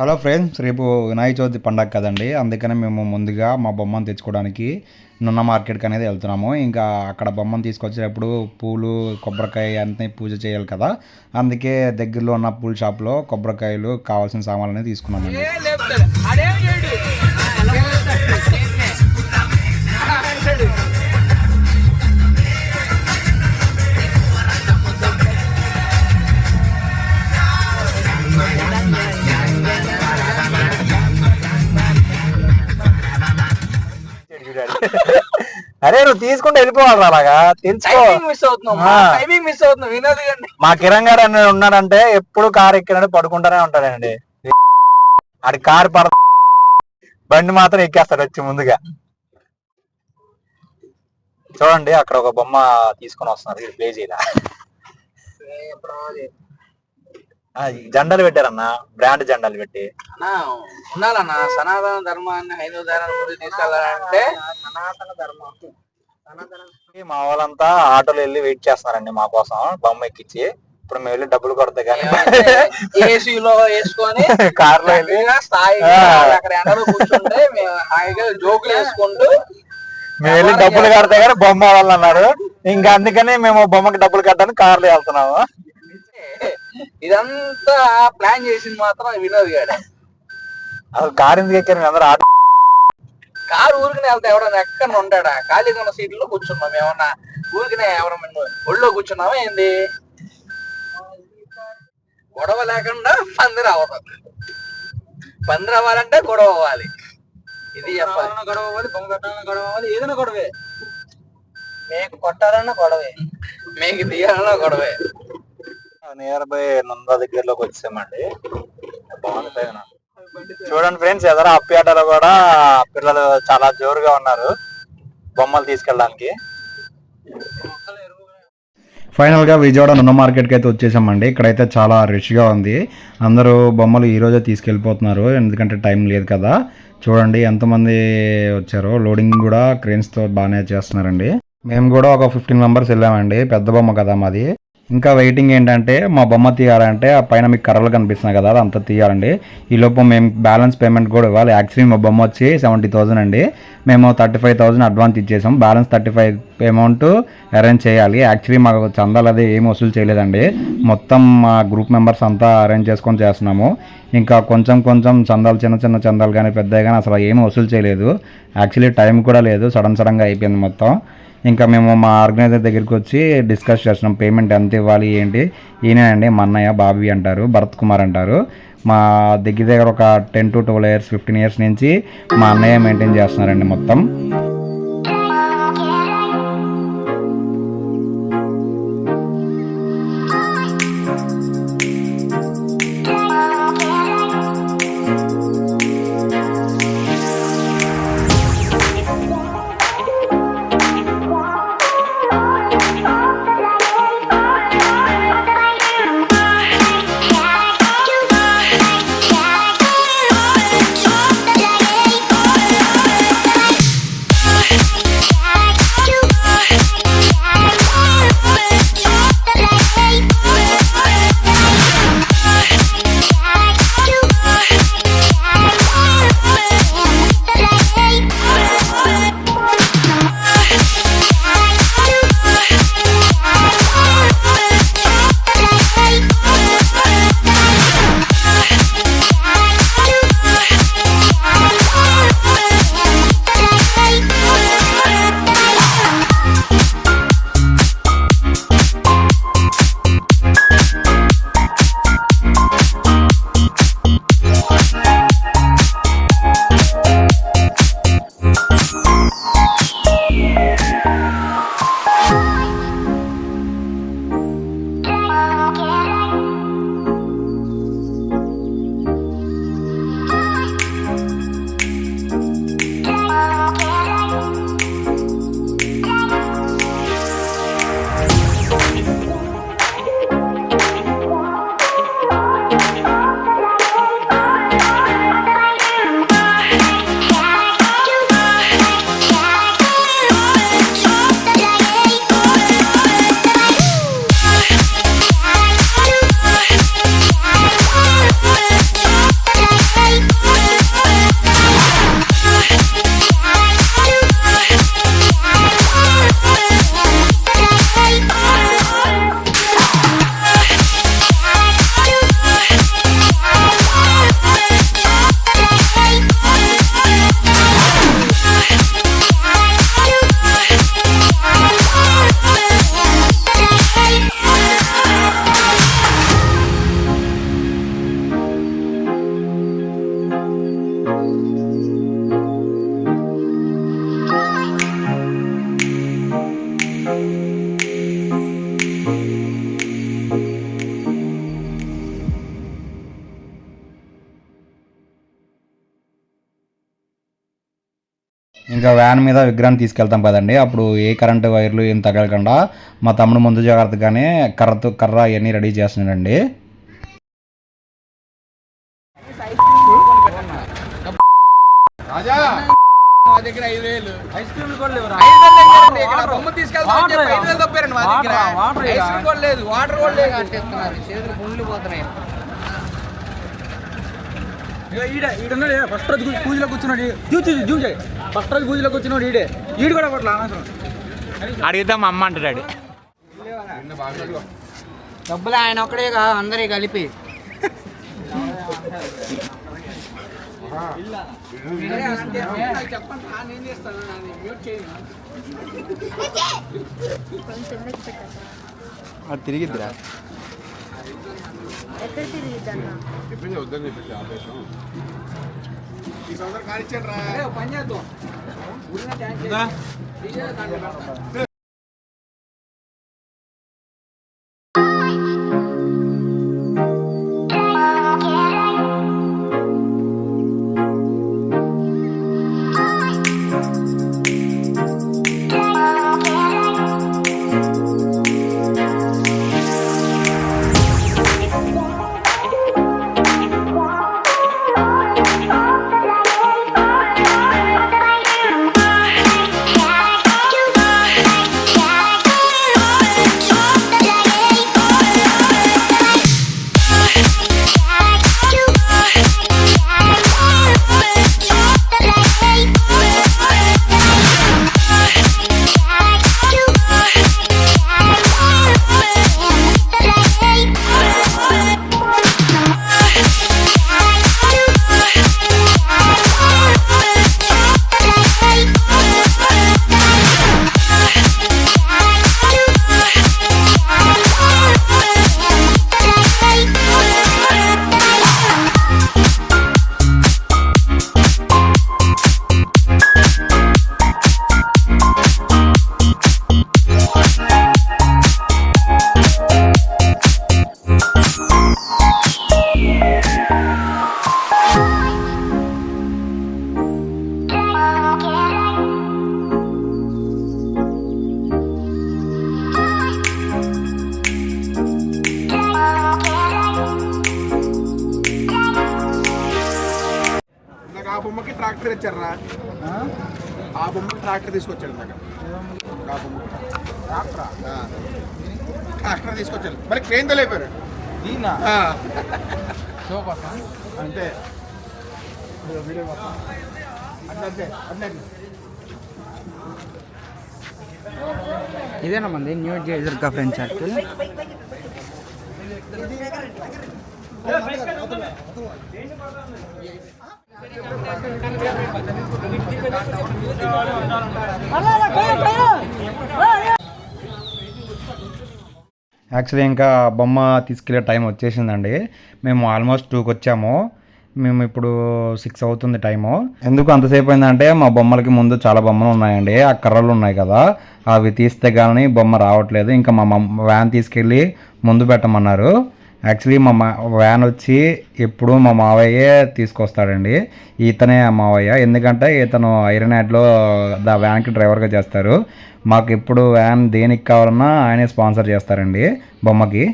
Hello friends రేపు వినాయక చవితి పండగ కదండి. అందుకనే మేము ముందుగా మా బొమ్మను తెచ్చుకోవడానికి నున్న మార్కెట్కి అనేది వెళ్తున్నాము. ఇంకా అక్కడ బొమ్మను తీసుకొచ్చేటప్పుడు పూలు కొబ్బరికాయ అన్నీ పూజ చేయాలి కదా. అందుకే దగ్గరలో ఉన్న పూల షాప్లో కొబ్బరికాయలు కావాల్సిన సామాన్లు అనేది తీసుకున్నామండి అరే నువ్వు తీసుకుంటే వెళ్ళిపోవాలి అలాగా? తెలుసుకో. మిస్ అవుతున్నాం ఆ. టైమింగ్ మిస్ అవుతున్నాం వినోద్ గారిని మా కిరణ్ గారు అని ఉన్నాడంటే ఎప్పుడు కారు ఎక్కినాడు పడుకుంటానే ఉంటాడండి. ఆడి కారు పడ బండి మాత్రం ఎక్కేస్తాడు వచ్చి ముందుగా. చూడండి అక్కడ ఒక బొమ్మ తీసుకొని వస్తున్నారు. ప్లే ఈ జెండాలు పెట్టారన్న బ్రాండ్ జెండాలు పెట్టి. అన్నా ఉండాలన్నా సనాతన ధర్మాన్ని హైందవ ధర్మాన్ని తీసుకెళ్ళాలంటే మా వాళ్ళంతా ఆటోలో వెళ్ళి వెయిట్ చేస్తున్నారండి మా కోసం బొమ్మ ఎక్కించి ఇప్పుడు మేము వెళ్ళి డబ్బులు కొడతా కానీ. ఏసీలో వేసుకొని వెళ్ళి. అక్కడ ఎండలో కూర్చుంటే మేము హాయిగా జోకులు వేసుకుంటూ మేము వెళ్ళి డబ్బులు కడితే కానీ బొమ్మ వాళ్ళు అన్నారు ఇంకా అందుకని మేము బొమ్మకి డబ్బులు కట్టడానికి కార్లో వెళ్తున్నాము. ఇదంతా ప్లాన్ చేసింది మాత్రం వినోద్ గారు అసలు కారు ఎందుకు ఎక్కారు? అందరూ ఆటో కారు ఊరికనే వెళ్తే ఎవడన్నా ఎక్కడ ఉంటాడా? ఖాళీగా ఉన్న సీట్లో కూర్చున్నాం ఏమన్నా ఊరికనే ఎవరన్నా ఒళ్ళో కూర్చున్నామా ఏంది? గొడవ లేకుండా పందిరి అవ్వదు పందిరి అవ్వాలంటే గొడవ అవ్వాలి. ఇది చెప్పాలి. గొడవ అవ్వాలి బొమ్మ కట్టాలన్నా గొడవ అవ్వాలి ఏదైనా గొడవే. మేకు కొట్టాలన్నా గొడవే. మేకు తీయాలన్నా గొడవే. నియర్ బై నంద దగ్గరలోకి వచ్చామండి. బాగుంది పైన. చూడండి ఫ్రెండ్స్ ఎదర అప్పియాటలో కూడా పిల్లలు చాలా జోరుగా ఉన్నారు బొమ్మలు తీసుకెళ్ళడానికి. ఫైనల్గా విజయవాడ నున్న మార్కెట్కి అయితే వచ్చేసామండి. ఇక్కడైతే చాలా రష్గా ఉంది. అందరూ బొమ్మలు ఈరోజే తీసుకెళ్ళిపోతున్నారు. ఎందుకంటే టైం లేదు కదా. చూడండి ఎంతమంది వచ్చారో. లోడింగ్ కూడా క్రేన్స్తో బాగానే చేస్తున్నారండి. మేము కూడా ఒక ఫిఫ్టీన్ మెంబర్స్ వెళ్ళామండి. పెద్ద బొమ్మ కదా మాది. ఇంకా వెయిటింగ్ ఏంటంటే మా బొమ్మ తీయాలంటే ఆ పైన మీకు కర్రలు కనిపిస్తున్నాయి కదా అదంతా తీయాలండి. ఈ లోపు మేము బ్యాలెన్స్ పేమెంట్ కూడా ఇవ్వాలి. యాక్చువల్లీ మా బొమ్మ వచ్చి సెవెంటీ థౌసండ్ అండి. మేము థర్టీ ఫైవ్ థౌసండ్ అడ్వాన్స్ ఇచ్చేసాం. Balance thirty five amount arrange చేయాలి. యాక్చువల్లీ మాకు చందాలు అది ఏం వసూలు చేయలేదండి. మొత్తం మా గ్రూప్ మెంబర్స్ అంతా అరేంజ్ చేసుకొని చేస్తున్నాము. ఇంకా కొంచెం కొంచెం చందాలు చిన్న చిన్న చందాలు కానీ పెద్దవి కానీ అసలు ఏమీ వసూలు చేయలేదు. యాక్చువల్లీ టైం కూడా లేదు. సడన్ సడన్గా అయిపోయింది మొత్తం. ఇంకా మేము మా ఆర్గనైజర్ దగ్గరికి వచ్చి డిస్కస్ చేస్తున్నాం. పేమెంట్ ఎంత ఇవ్వాలి ఏంటి? ఈయనే అండి మా అన్నయ్య బాబీ అంటారు భరత్ కుమార్ అంటారు. మా దగ్గర దగ్గర ఒక ten to twelve years fifteen years నుంచి మా అన్నయ్య మెయింటైన్ చేస్తున్నారండి మొత్తం. వ్యాన్ మీద విగ్రహం తీసుకెళ్తాం కదండి. అప్పుడు ఏ కరెంటు వైర్లు ఏం తగలకుండా మా తమ్ముడు ముందు జాగ్రత్తగానే కర్రతో కర్ర అవన్నీ రెడీ చేస్తున్నాడండి. మా దగ్గర ఐదు వేలు. ఐస్ క్రీమ్ కూడా లేవు ఐదు వేలు లేదండి ఇక్కడ బొమ్మ తీసుకెళ్తాను చెప్పి ఐదు వేలు తప్పారండి మా దగ్గర. ఐస్ క్రీమ్ కూడా లేదు వాటర్ కూడా లేదు. అంటేస్తున్నారు చేతులు పుండ్లు పోతున్నాయి. ఈడున్నాడు ఫస్ట్ రోజు పూజలో కూర్చున్నాడు. జూ జూ చేయి ఫస్ట్ రోజు పూజలో కూర్చున్నాడు ఈడే. ఈడు కూడా పట్ల అనవసరం. అడిగితే మా అమ్మ అంటాడు డబ్బులు ఆయన ఒక్కడే కాదు అందరి కలిపి. అది తిరిగిద్దిరా. ఎక్కడ తిరిగిద్దన్నా పని చేద్దాం. ట్రాక్టర్. ఇచ్చారా ఆ బొమ్మకి ట్రాక్టర్ తీసుకొచ్చాడు నాకు ఆ బొమ్మకి ట్రాక్టరా? ట్రాక్టర్ తీసుకొచ్చాడు. మరి క్రేన్ తెలియపారు అంతే. ఇదేనా మంది? న్యూ జైజర్గా ఫ్రెండ్ సర్కిల్ యాక్చువల్లీ ఇంకా బొమ్మ తీసుకెళ్ళే టైం వచ్చేసిందండి. మేము ఆల్మోస్ట్ టూకి వచ్చాము. మేము ఇప్పుడు సిక్స్ అవుతుంది టైము ఎందుకు అంతసేపు అయిందంటే మా బొమ్మలకి ముందు చాలా బొమ్మలు ఉన్నాయండి. ఆ కర్రలు ఉన్నాయి కదా అవి తీస్తే కానీ బొమ్మ రావట్లేదు. ఇంకా మా వ్యాన్ తీసుకెళ్ళి ముందు పెట్టమన్నారు. యాక్చువల్లీ మా మా వ్యాన్ వచ్చి ఎప్పుడు మా మావయ్యే తీసుకొస్తాడండి. ఇతనే మావయ్య. ఎందుకంటే ఇతను ఐరన్ యాడ్లో దా వ్యాన్కి డ్రైవర్గా చేస్తారు. మాకు ఎప్పుడు వ్యాన్ దేనికి కావాలన్నా ఆయనే స్పాన్సర్ చేస్తారండి బొమ్మకి.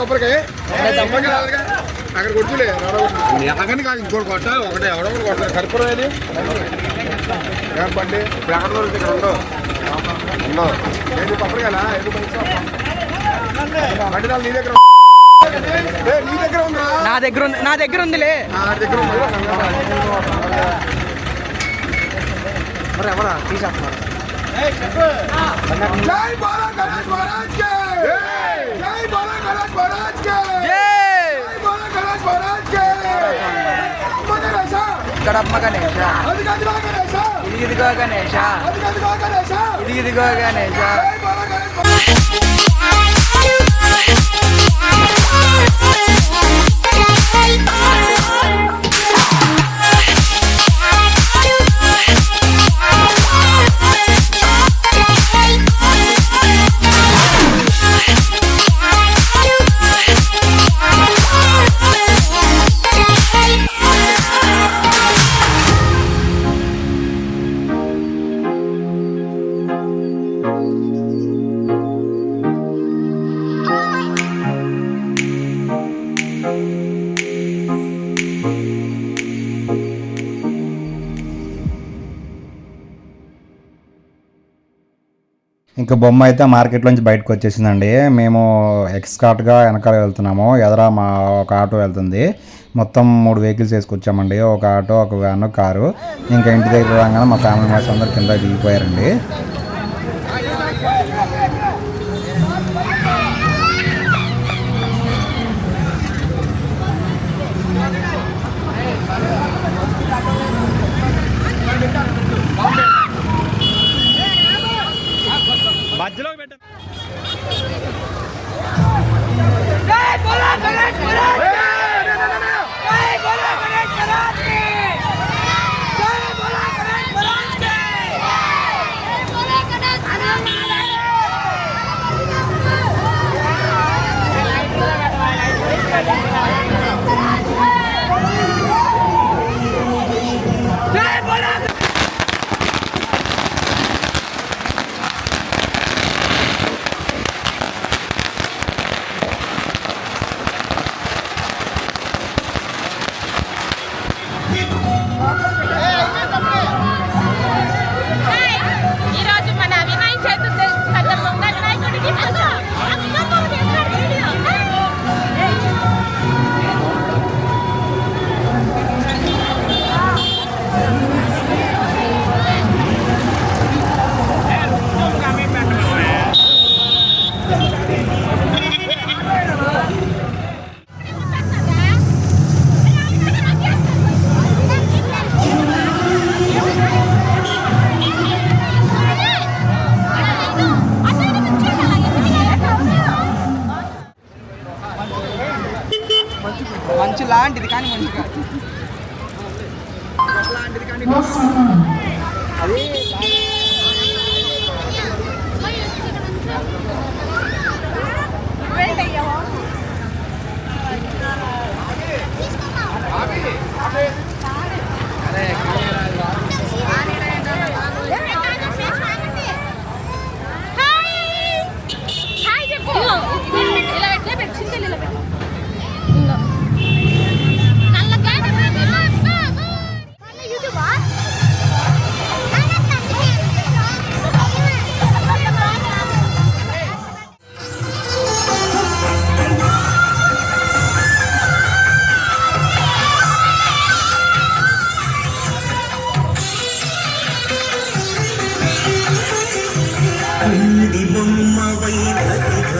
కొబ్బరికాయ. అక్కడ కొట్టులే ఎలాగని కాదు ఇంకోటి కొట్టాలి ఒకటే ఎవడో ఒకటి కొట్టాలి. కర్పూరం ఏది ఏం పండి ఇప్పుడు ఎక్కడ ఇక్కడ ఉండవు. ఉండవు. ఏంటి కొబ్బరికాయలా బండి నీ దగ్గర నీ దగ్గర ఉందా? నా దగ్గర ఉంది నా దగ్గర ఉందిలే. నా దగ్గర ఉంది? ఎవరా? తీసేస్తున్నారు? జై బాలా గణేష్ మహారాజ్ కే జై బాలా గణేష్ మహారాజ్ కే జై జై బాలా గణేష్ మహారాజ్ కే అమ్మ గణేశ గడమ్మ గణేష అదిగదిగో గణేశ ఇది ఇదిగో గణేష అదిగదిగో గణేశ ఇది ఇదిగో గణేష జై ఇంకా బొమ్మ అయితే మార్కెట్లోంచి బయటకు వచ్చేసిందండి. మేము ఎక్స్కాట్గా వెనకాల వెళ్తున్నాము. ఎదర మా ఒక ఆటో వెళ్తుంది. మొత్తం మూడు వెహికల్స్ వేసుకొచ్చామండి. ఒక ఆటో ఒక వ్యాన్ కారు. ఇంకా ఇంటి దగ్గర రాగానే మా ఫ్యామిలీ మెంబర్స్ అందరు కింద దిగిపోయారండి.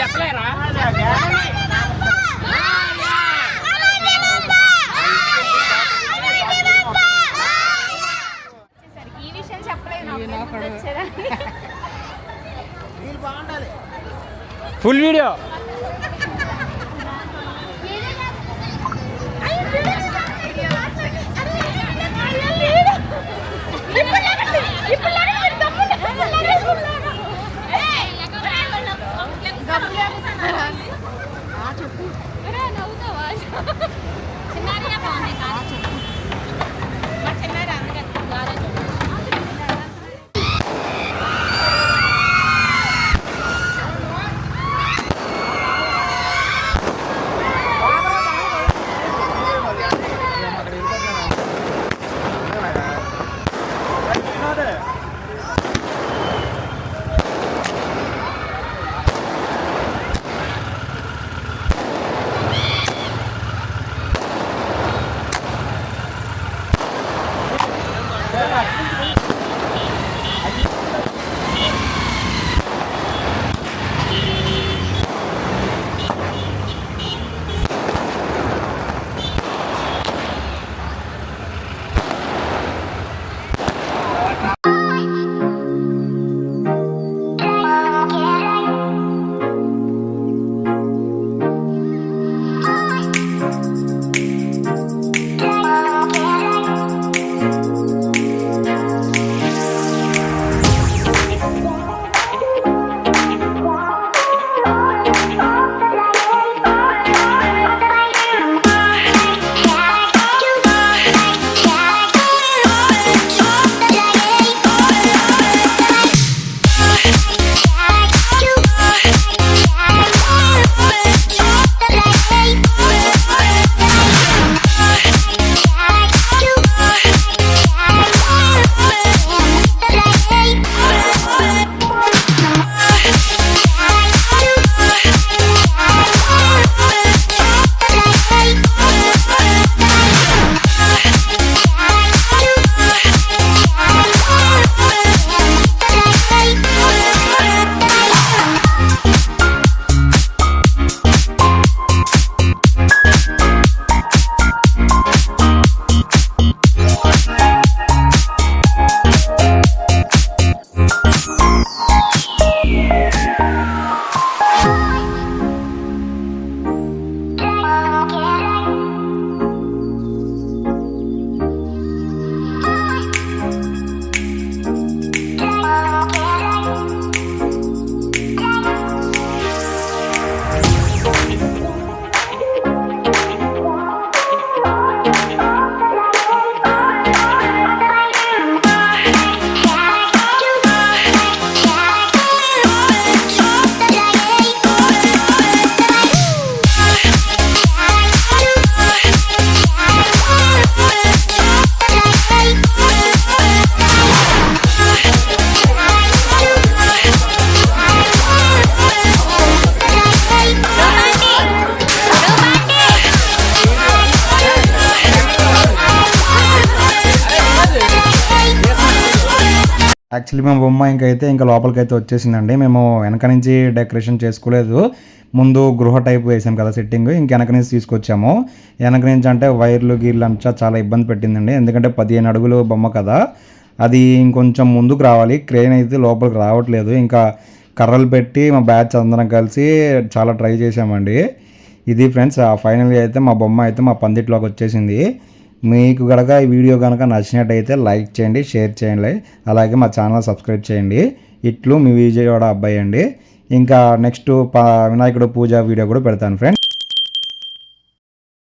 చెప్పలేరా? ఈ విషయం చెప్పలేదు ఫుల్ వీడియో. యాక్చువల్లీ మా బొమ్మ ఇంకైతే ఇంకా లోపలికి అయితే వచ్చేసిందండి. మేము వెనక నుంచి డెకరేషన్ చేసుకోలేదు. ముందు గృహ టైప్ వేసాం కదా సెట్టింగ్. ఇంక వెనక నుంచి తీసుకొచ్చాము. వెనక నుంచి అంటే వైర్లు గీర్లు అంతా చాలా ఇబ్బంది పెట్టిందండి. ఎందుకంటే పదిహేను అడుగులు బొమ్మ కదా. అది ఇంకొంచెం ముందుకు రావాలి. క్రేన్ అయితే లోపలికి రావట్లేదు. ఇంకా కర్రలు పెట్టి మా బ్యాచ్ అందరం కలిసి చాలా ట్రై చేసామండి ఇది ఫ్రెండ్స్ ఫైనల్గా అయితే మా బొమ్మ అయితే మా పందిట్లోకి వచ్చేసింది. మీకు కనుక ఈ వీడియో కనుక నచ్చినట్టయితే లైక్ చేయండి షేర్ చేయండి అలాగే మా ఛానల్ సబ్స్క్రైబ్ చేయండి. ఇట్లు మీ విజయవాడ అబ్బాయి అండి. ఇంకా నెక్స్ట్ వినాయకుడు పూజ వీడియో కూడా పెడతాను ఫ్రెండ్స్